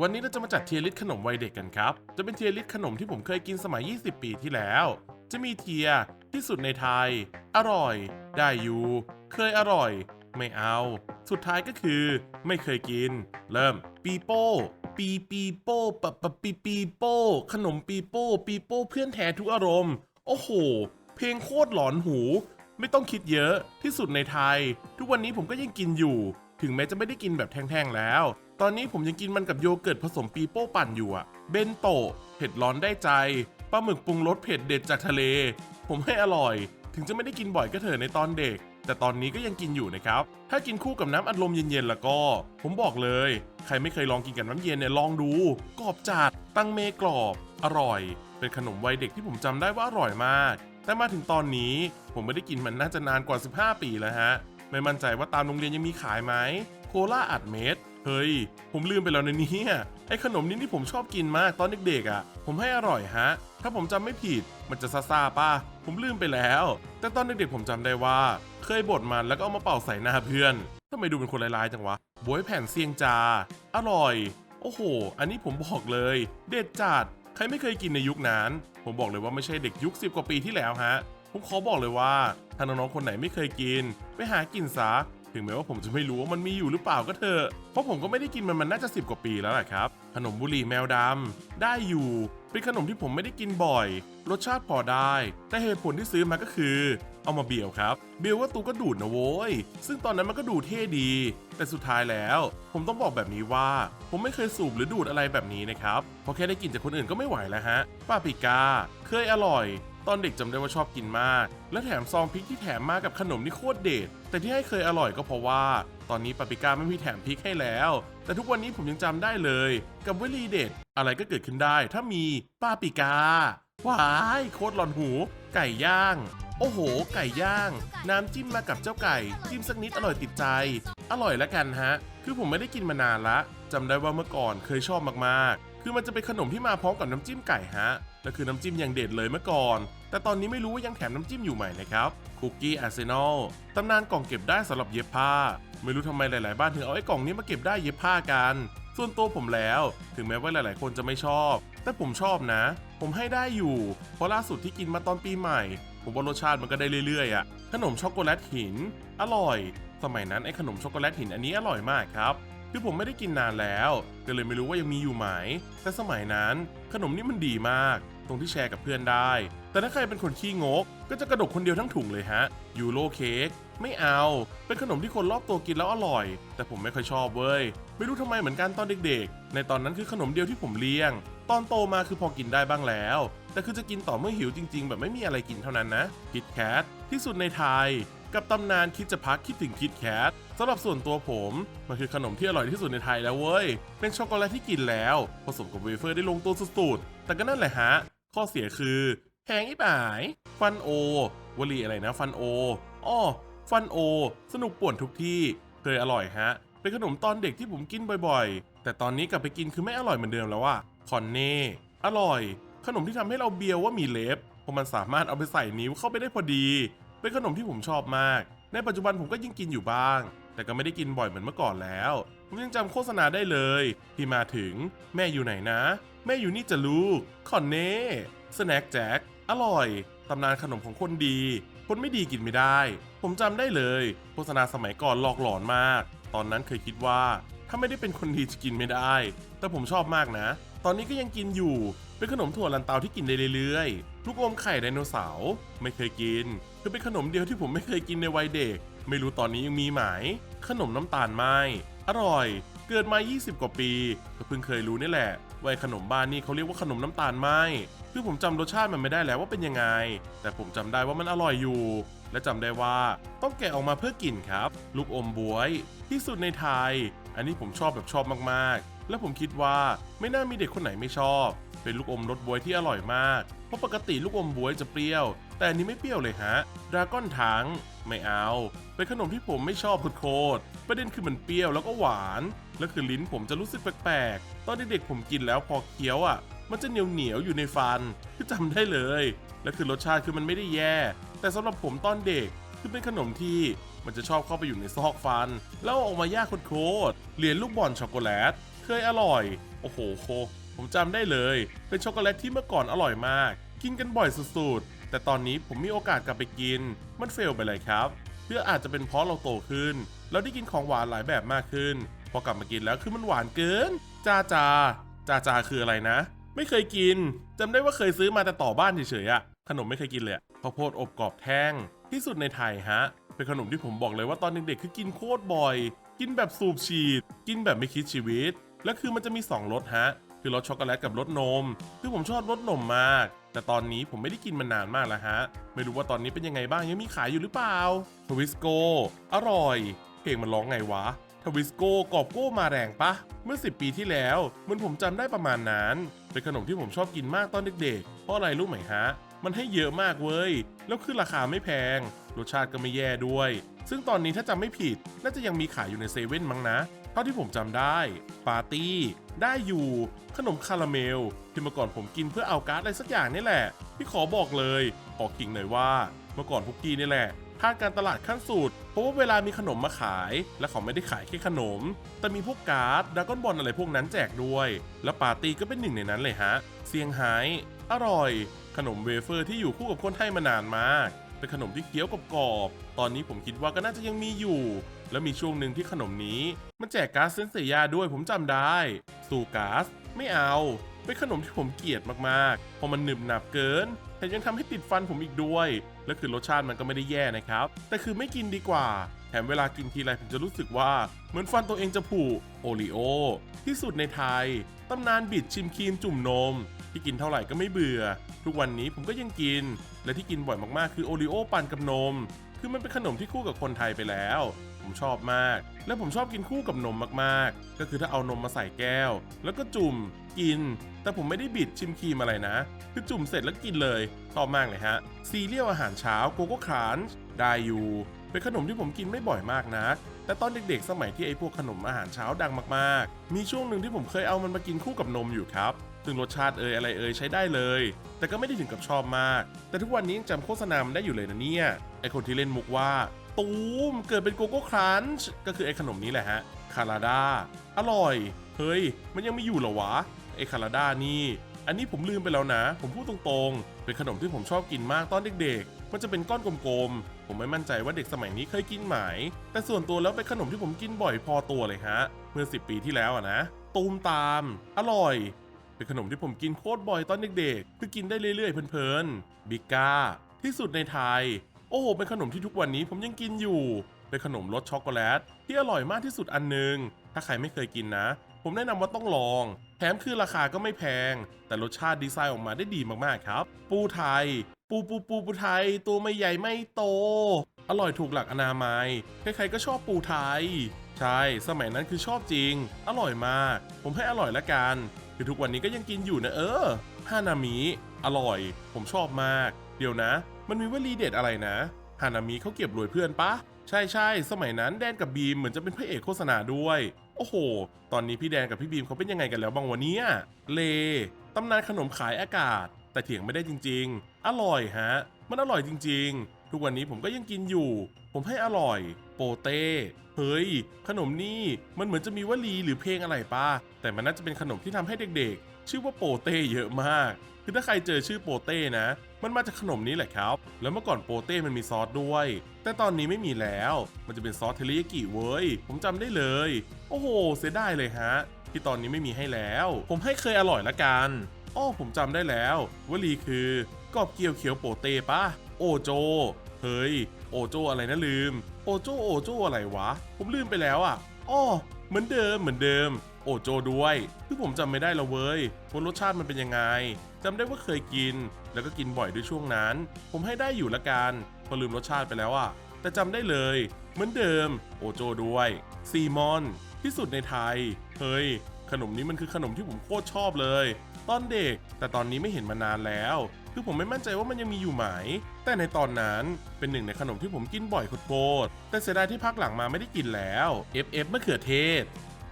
วันนี้เราจะมาจัดเทียร์ลิสขนมวัยเด็กกันครับ จะเป็นเทียร์ลิสขนมที่ผมเคยกินสมัย 20 ปีที่แล้ว จะมีเทียร์ที่สุดในไทย อร่อย ได้อยู่ เคยอร่อย ไม่เอา สุดท้ายก็คือ ไม่เคยกิน เริ่ม ปีโป้ ปีปีโป้ปะปะปีปีโป้ ขนมปีโป้ ปีโป้เพื่อนแท้ทุกอารมณ์ โอ้โห เพลงโคตรหลอนหู ไม่ต้องคิดเยอะที่สุดในไทย ทุกวันนี้ผมก็ยังกินอยู่ ถึงแม้จะไม่ได้กินแบบแท่งๆแล้ว ตอนนี้ผมยังกินมันกับโยเกิร์ตผสมปีโป้ปั่นอยู่อะเบนโตะเผ็ดร้อนได้ใจปลาหมึกปรุงรสเผ็ดเด็ดจากทะเล ผมให้อร่อย ถึงจะไม่ได้กินบ่อยก็เถอะในตอนเด็ก แต่ตอนนี้ก็ยังกินอยู่นะครับ ถ้ากินคู่กับน้ำอัดลมเย็นๆแล้วก็ ผมบอกเลย ใครไม่เคยลองกินกับน้ำเย็นเนี่ยลองดู กรอบจัด ตั้งเมกรอบ อร่อย เป็นขนมวัยเด็กที่ผมจำได้ว่าอร่อยมาก แต่มาถึงตอนนี้ ผมไม่ได้กินมันน่าจะนานกว่า 15 ปีแล้วฮะ ไม่มั่นใจว่าตามโรงเรียนยังมีขายไหม โคลาอัดเม็ดเฮ้ย ผมลืมไปแล้วนะเนี่ยไอ้ขนมนี้ที่ผมชอบกินมากตอนเด็กๆอะ ผมให้อร่อยฮะ ถ้าผมจำไม่ผิด มันจะซาซาป่ะ ผมลืมไปแล้ว แต่ตอนเด็กๆผมจำได้ว่า เคยบดมันแล้วก็เอามาเป่าใส่หน้าเพื่อนทำไมดูเป็นคนลายๆจังวะบวยแผ่นเซียงจา อร่อย โอ้โห อันนี้ผมบอกเลย เด็ดจัด ใครไม่เคยกินในยุคนั้น ผมบอกเลยว่าไม่ใช่เด็กยุค10กว่าปีที่แล้วฮะ ผมขอบอกเลยว่าถ้าน้องๆคนไหนไม่เคยกิน ไปหากินซะ ถึงแม้ว่าผมจะไม่รู้ว่ามันมีอยู่หรือเปล่าก็เถอะ เพราะผมก็ไม่ได้กินมันมันน่าจะ 10 กว่าปีแล้วแหละครับ ขนมบุหรี่แมวดำได้อยู่ เป็นขนมที่ผมไม่ได้กินบ่อย รสชาติพอได้ แต่เหตุผลที่ซื้อมาก็คือ เอามาเบียวครับ เบียวว่าตูก็ดูดนะโว้ย ซึ่งตอนนั้นมันก็ดูเท่ดี แต่สุดท้ายแล้ว ผมต้องบอกแบบนี้ว่า ผมไม่เคยสูบหรือดูดอะไรแบบนี้นะครับ เพราะแค่ได้กินจากคนอื่นก็ไม่ไหวแล้วฮะ ป้าปิกา เคยอร่อย ตอนเด็กจำได้ว่าชอบกินมาก และแถมซองพริกที่แถมมากับขนมนี่โคตรเด็ดแต่ที่ให้เคยอร่อยก็เพราะว่า ตอนนี้ปาปิก้าไม่มีแถมพริกให้แล้ว แต่ทุกวันนี้ผมยังจำได้เลย กับวลีเด็ดอะไรก็เกิดขึ้นได้ ถ้ามีปาปิกาว้ายโคตรหลอนหู ไก่ย่าง โอ้โห ไก่ย่าง น้ำจิ้มมากับเจ้าไก่ จิ้มสักนิดอร่อยติดใจ อร่อยล้วกันฮะ คือผมไม่ได้กินมานานละจำได้ว่าเมื่อก่อนเคยชอบมากๆ คือมันจะเป็นขนมที่มาพร้อมกับน้ำจิ้มไก่ฮะและคือน้ำจิ้มอย่างเด็ดเลยเมื่อก่อน แต่ตอนนี้ไม่รู้ว่ายังแถมน้ำจิ้มอยู่ไหมนะครับคุกกี้อาร์เซนอลตำนานกล่องเก็บได้สำหรับเย็บผ้า ไม่รู้ทำไมหลายๆ บ้านถึงเอาไอ้กล่องนี้มาเก็บได้เย็บผ้ากัน ส่วนตัวผมแล้ว ถึงแม้ว่าหลาย ๆ คนจะไม่ชอบ แต่ผมชอบนะ ผมให้ได้อยู่ เพราะล่าสุดที่กินมาตอนปีใหม่ ผมว่ารสชาติมันก็ได้เรื่อยๆอะขนมช็อกโกแลตหิน อร่อย สมัยนั้นไอ้ขนมช็อกโกแลตหินอันนี้อร่อยมากครับ คือผมไม่ได้กินนานแล้วก็เลยไม่รู้ว่ายังมีอยู่ไหม แต่สมัยนั้นขนมนี้มันดีมาก ตรงที่แชร์กับเพื่อนได้ แต่ถ้าใครเป็นคนขี้งก ก็จะกระดกคนเดียวทั้งถุงเลยฮะ ยูโรเค้กไม่เอา เป็นขนมที่คนรอบตัวกินแล้วอร่อย แต่ผมไม่ค่อยชอบเว้ย ไม่รู้ทำไมเหมือนกันตอนเด็กๆ ในตอนนั้นคือขนมเดียวที่ผมเลี้ยง ตอนโตมาคือพอกินได้บ้างแล้ว แต่คือจะกินต่อเมื่อหิวจริง ๆ แบบไม่มีอะไรกินเท่านั้นนะคิดแคทที่สุดในไทย กับตำนานคิดจะพักคิดถึงคิดแคท สำหรับส่วนตัวผม มันคือขนมที่อร่อยที่สุดในไทยแล้วเว้ย เป็นช็อกโกแลตที่กินแล้ว ผสมกับเวเฟอร์ได้ลงตัวสุดๆ แต่ก็นั่นแหละฮะ ข้อเสียคือแพงอีป่าย ฟันโอ วลีอะไรนะฟันโออ้อฟันโอ สนุกป่วนทุกที่ เคยอร่อยฮะ เป็นขนมตอนเด็กที่ผมกินบ่อยๆ แต่ตอนนี้กลับไปกินคือไม่อร่อยเหมือนเดิมแล้วอะคอนเน่ อร่อย ขนมที่ทำให้เราเบียวว่ามีเล็บเพราะมันสามารถเอาไปใส่นิ้วเข้าไปได้พอดี เป็นขนมที่ผมชอบมาก ในปัจจุบันผมก็ยิ่งกินอยู่บ้าง แต่ก็ไม่ได้กินบ่อยเหมือนเมื่อก่อนแล้ว ผมยังจำโฆษณาได้เลย ที่มาถึงแม่อยู่ไหนนะ แม่อยู่นี่จะลูกคอนเน่สแน็คแจ็คอร่อยตำนานขนมของคนดี คนไม่ดีกินไม่ได้ ผมจำได้เลย โฆษณาสมัยก่อนหลอกหลอนมาก ตอนนั้นเคยคิดว่า ถ้าไม่ได้เป็นคนดีจะกินไม่ได้ แต่ผมชอบมากนะ ตอนนี้ก็ยังกินอยู่ เป็นขนมถั่วลันเตาที่กินได้เรื่อยๆ ลูกอมไข่ไดโนเสาร์ไม่เคยกินคือเป็นขนมเดียวที่ผมไม่เคยกินในวัยเด็ก ไม่รู้ตอนนี้ยังมีไหม ขนมน้ำตาลไหมอร่อย เกิดมา 20 กว่าปี ก็เพิ่งเคยรู้นี่แหละว่าไอ้ขนมบ้านนี่เขาเรียกว่าขนมน้ำตาลไหมคือผมจำรสชาติมันไม่ได้แล้วว่าเป็นยังไง แต่ผมจำได้ว่ามันอร่อยอยู่ และจำได้ว่าต้องแกะออกมาเพื่อกินครับ ลูกอมบวย ที่สุดในไทย อันนี้ผมชอบแบบชอบมากๆ และผมคิดว่าไม่น่ามีเด็กคนไหนไม่ชอบ เป็นลูกอมรสบวยที่อร่อยมาก เพราะปกติลูกอมบวยจะเปรี้ยว แต่อันนี้ไม่เปรี้ยวเลยฮะดราก้อนถังไม่เอา เป็นขนมที่ผมไม่ชอบโคตรๆประเด็นคือมันเปรี้ยวแล้วก็หวาน แล้วคือลิ้นผมจะรู้สึกแปลกๆ ตอนเด็กๆผมกินแล้วพอเคี้ยวอะ มันจะเหนียวเหนียวๆอยู่ในฟัน คือจำได้เลย และคือรสชาติคือมันไม่ได้แย่ แต่สำหรับผมตอนเด็กคือเป็นขนมที่มันจะชอบเข้าไปอยู่ในซอกฟัน แล้วออกมายางโคตรๆเหรียญลูกบอลช็อกโกแลต เคยอร่อย โอ้โหโค ผมจำได้เลย เป็นช็อกโกแลตที่เมื่อก่อนอร่อยมาก กินกันบ่อยสุดๆ แต่ตอนนี้ผมมีโอกาสกลับไปกิน มันเฟลไปเลยครับ เพื่ออาจจะเป็นเพราะเราโตขึ้น เราได้กินของหวานหลายแบบมากขึ้น พอกลับมากินแล้วคือมันหวานเกิน จ้าจาจ้าจาคืออะไรนะ ไม่เคยกิน จำได้ว่าเคยซื้อมาแต่ต่อบ้านเฉยๆอะขนมไม่เคยกินเลยข้าวโพดอบกรอบแท่ง ที่สุดในไทยฮะ เป็นขนมที่ผมบอกเลยว่าตอนเด็กๆคือกินโคตรบ่อย กินแบบสูบฉีด กินแบบไม่คิดชีวิต และคือมันจะมี 2รสฮะ คือรสช็อกโกแลตกับรสนม คือผมชอบรสนมมาก แต่ตอนนี้ผมไม่ได้กินมานานมากแล้วฮะ ไม่รู้ว่าตอนนี้เป็นยังไงบ้างยังมีขายอยู่หรือเปล่าทวิสโกอร่อย เพลงมันร้องไงวะทวิสโกกอบโก้มาแรงปะ เมื่อ 10 ปีที่แล้วมันผมจำได้ประมาณนั้น เป็นขนมที่ผมชอบกินมากตอนเด็กๆ เพราะอะไรรู้ไหมฮะ มันให้เยอะมากเว้ย แล้วคือราคาไม่แพง รสชาติก็ไม่แย่ด้วย ซึ่งตอนนี้ถ้าจำไม่ผิด น่าจะยังมีขายอยู่ในเซเว่นมั้งนะ เท่าที่ผมจำได้ ปาร์ตี้ ได้อยู่ ขนมคาราเมล ที่เมื่อก่อนผมกินเพื่อเอาการ์ดอะไรสักอย่างนี่แหละ พี่ขอบอกเลยขอขิงหน่อยว่า เมื่อก่อนพวกกี้นี่แหละพลาดการตลาดขั้นสุด เพราะว่าเวลามีขนมมาขาย และเขาไม่ได้ขายแค่ขนม แต่มีพวกการ์ดดากอนบอลอะไรพวกนั้นแจกด้วย และปาร์ตี้ก็เป็นหนึ่งในนั้นเลยฮะ เซียงไฮ้อร่อย ขนมเวเฟอร์ที่อยู่คู่กับคนไทยมานานมาก เป็นขนมที่เคี้ยวกรอบๆตอนนี้ผมคิดว่าก็น่าจะยังมีอยู่ แล้วมีช่วงหนึ่งที่ขนมนี้ มันแจกก๊าซเซนเซียด้วยผมจำได้สู่ก๊าซไม่เอาเป็นขนมที่ผมเกลียดมากๆ เพราะมันหนึบหนับเกินแถมยังทำให้ติดฟันผมอีกด้วย และคือรสชาติมันก็ไม่ได้แย่นะครับ แต่คือไม่กินดีกว่า แถมเวลากินทีไรผมจะรู้สึกว่า เหมือนฟันตัวเองจะผุโอริโอ ที่สุดในไทย ตำนานบิดชิมครีมจุ่มนม ที่กินเท่าไหร่ก็ไม่เบื่อ ทุกวันนี้ผมก็ยังกิน และที่กินบ่อยมากๆ คือโอริโอปั่นกับนม คือมันเป็นขนมที่คู่กับคนไทยไปแล้ว ผมชอบมาก และผมชอบกินคู่กับนมมากๆ ก็คือถ้าเอานมมาใส่แก้ว แล้วก็จุ่มกิน แต่ผมไม่ได้บิดชิมครีมอะไรนะ คือจุ่มเสร็จแล้วกินเลยชอบมากเลยฮะ ซีเรียลอาหารเช้าโกโก้ครันช์ได้อยู่เป็นขนมที่ผมกินไม่บ่อยมากนะแต่ตอนเด็กๆ สมัยที่ไอ้พวกขนมอาหารเช้าดังมากๆ มีช่วงหนึ่งที่ผมเคยเอามันมากินคู่กับนมอยู่ครับ ซึ่งรสชาติเอ่ยอะไรเอ่ยใช้ได้เลย แต่ก็ไม่ได้ถึงกับชอบมาก แต่ทุกวันนี้ยังจำโฆษณามันได้อยู่เลยนะเนี่ย ไอคนที่เล่นมุกว่า ตูมเกิดเป็นโกโก้ครันช์ก็คือไอขนมนี้แหละฮะ คาราดา อร่อย เฮ้ย มันยังไม่อยู่เหรอวะ ไอคาราดานี่ อันนี้ผมลืมไปแล้วนะ ผมพูดตรงๆ เป็นขนมที่ผมชอบกินมากตอนเด็กๆ มันจะเป็นก้อนกลมๆ ผมไม่มั่นใจว่าเด็กสมัยนี้เคยกินไหม แต่ส่วนตัวแล้วเป็นขนมที่ผมกินบ่อยพอตัวเลยฮะ เมื่อ 10 ปีที่แล้วอะนะ ตูมตาม อร่อย เป็นขนมที่ผมกินโคตรบ่อยตอนเด็กๆ คือกินได้เรื่อยๆเพลินๆบิก้า ที่สุดในไทย โอ้โห เป็นขนมที่ทุกวันนี้ผมยังกินอยู่ เป็นขนมรสช็อกโกแลตที่อร่อยมากที่สุดอันหนึง ถ้าใครไม่เคยกินนะ ผมแนะนำว่าต้องลอง แถมคือราคาก็ไม่แพง แต่รสชาติดีไซน์ออกมาได้ดีมากๆครับ ปูไทย ปูปูปูปูไทย ตัวไม่ใหญ่ไม่โต อร่อยถูกหลักอนามัย ใครๆก็ชอบปูไทยใช่ สมัยนั้นคือชอบจริง อร่อยมาก ผมให้อร่อยละกัน คือทุกวันนี้ก็ยังกินอยู่นะเออฮานามิอร่อย ผมชอบมาก เดี๋ยวนะ มันมีวลีเด็ดอะไรนะฮานามิเขาเก็บรวยเพื่อนปะใช่ใช่สมัยนั้นแดนกับบีมเหมือนจะเป็นพระเอกโฆษณาด้วย โอ้โห ตอนนี้พี่แดนกับพี่บีมเขาเป็นยังไงกันแล้วบ้างวันนี้เลตำนานขนมขายอากาศ แต่เถียงไม่ได้จริง ๆ อร่อยฮะ มันอร่อยจริง ๆ ทุกวันนี้ผมก็ยังกินอยู่ ผมให้อร่อย โปเต้ เฮ้ย ขนมนี่มันเหมือนจะมีวลีหรือเพลงอะไรป่ะแต่มันน่าจะเป็นขนมที่ทำให้เด็กๆ ชื่อว่าโปเต้เยอะมาก คือถ้าใครเจอชื่อโปเต้นะ มันมาจากขนมนี้แหละครับ แล้วเมื่อก่อนโปเต้มันมีซอสด้วย แต่ตอนนี้ไม่มีแล้ว มันจะเป็นซอสเทริยากิเว้ย ผมจำได้เลย โอ้โห เสียดายเลยฮะ ที่ตอนนี้ไม่มีให้แล้ว ผมให้เคยอร่อยละกัน อ้อผมจำได้แล้ว วลีคือกอบเกี๊ยวเขียวโปเตปะโอโจ เฮ้ย โอโจอะไรนะลืม โอโจโอโจอะไรวะ ผมลืมไปแล้วอะอ้อเหมือนเดิมเหมือนเดิม โอโจด้วยคือผมจำไม่ได้ล้วเว้ยว่ารสชาติมันเป็นยังไงจำได้ว่าเคยกิน แล้วก็กินบ่อยด้วยช่วงนั้น ผมให้ได้อยู่ละกันพอลืมรสชาติไปแล้วอะ แต่จำได้เลย เหมือนเดิม โอโจด้วยซีมอนที่สุดในไทย เฮ้ย ขนมนี้มันคือขนมที่ผมโคตรชอบเลย ตอนเด็ก แต่ตอนนี้ไม่เห็นมานานแล้ว คือผมไม่มั่นใจว่ามันยังมีอยู่ไหม แต่ในตอนนั้นเป็นหนึ่งในขนมที่ผมกินบ่อยโคตรแต่เสียดายที่พักหลังมาไม่ได้กินแล้ว FF มะเขือเทศ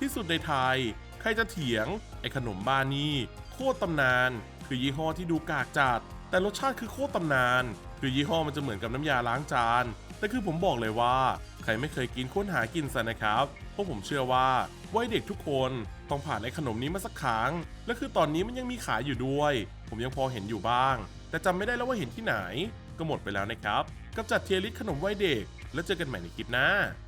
ที่สุดในไทย ใครจะเถียง ไอ้ขนมบ้านนี่โคตรตำนาน คือยี่ห้อที่ดูกากจัด แต่รสชาติคือโคตรตำนาน คือยี่ห้อมันจะเหมือนกับน้ำยาล้างจาน แต่คือผมบอกเลยว่า ใครไม่เคยกินค้นหากินซะนะครับเพราะผมเชื่อว่าวัยเด็กทุกคนต้องผ่านไอ้ขนมนี้มาสักครั้ง และคือตอนนี้มันยังมีขายอยู่ด้วย ผมยังพอเห็นอยู่บ้าง แต่จำไม่ได้แล้วว่าเห็นที่ไหน ก็หมดไปแล้วนะครับ กับจัดเทียร์ลิสขนมวัยเด็ก แล้วเจอกันใหม่ในคลิปหน้า